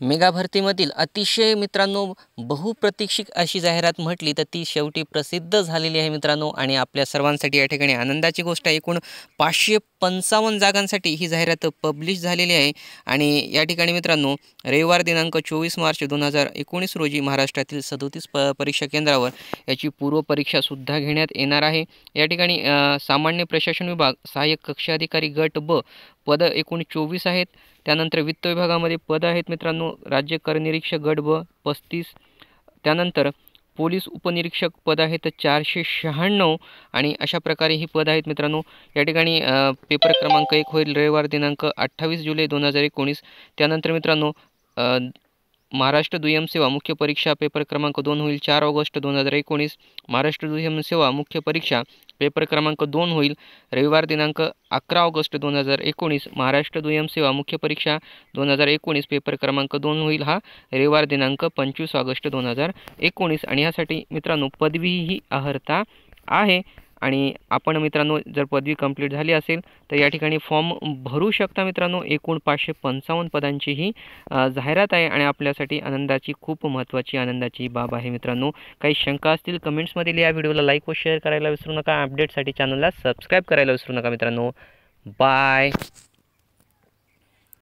Mega भरतीमधील अतिशय मित्रांनो बहुप्रतीक्षित अशी जाहिरात म्हटली तर ती शेवटी प्रसिद्ध झालेली आहे मित्रांनो. आणि आपल्या सर्वांसाठी या ठिकाणी आनंदाची गोष्ट आहे. एकूण पाचशे पंचावन्न जागांसाठी ही जाहिरात पब्लिश झालेली आहे. आणि या ठिकाणी मित्रांनो रविवार दिनांक चोवीस मार्च दोन हजार एकोणीस रोजी महाराष्ट्रातील सदोतीस प परीक्षा केंद्रावर याची पूर्वपरीक्षासुद्धा घेण्यात येणार आहे. या ठिकाणी सामान्य प्रशासन विभाग सहाय्यक कक्ष अधिकारी गट ब पद एकूण चोवीस आहेत. त्यानंतर वित्त विभागामध्ये पद आहेत मित्रांनो राज्य करनिरीक्षक गट ब पस्तीस. त्यानंतर पोलीस उपनिरीक्षक पद आहेत चारशे शहाण्णव. आणि अशा प्रकारे ही पद आहेत मित्रांनो. या ठिकाणी पेपर क्रमांक एक होईल. रविवार दिनांक अठ्ठावीस जुलै दोन हजार एकोणीस. त्यानंतर मित्रांनो महाराष्ट्र दुय्यम सेवा मुख्य परीक्षा पेपर क्रमांक दोन होईल चार ऑगस्ट दोन हजार एकोणीस. महाराष्ट्र दुय्यम सेवा मुख्य परीक्षा पेपर क्रमांक दोन होईल रविवार दिनांक अकरा ऑगस्ट दोन हजार एकोणीस. महाराष्ट्र दुय्यम सेवा मुख्य परीक्षा दोन हजार एकोणीस पेपर क्रमांक दोन होईल हा रविवार दिनांक पंचवीस ऑगस्ट दोन हजार एकोणीस. आणि यासाठी मित्रांनो पदवी ही अहर्ता आहे. आणि आपण मित्रांनो जर पदवी कंप्लीट झाली असेल तर या ठिकाणी फॉर्म भरू शकता मित्रांनो एकूण पाचशे पंचावन्न पदांची ही जाहिरात आहे आणि आपल्यासाठी आनंदाची खूप महत्त्वाची आनंदाची बाब आहे मित्रांनो. काही शंका असतील कमेंट्समध्ये या व्हिडिओला लाईक व शेअर करायला विसरू नका. अपडेटसाठी चॅनलला सबस्क्राईब करायला विसरू नका मित्रांनो. बाय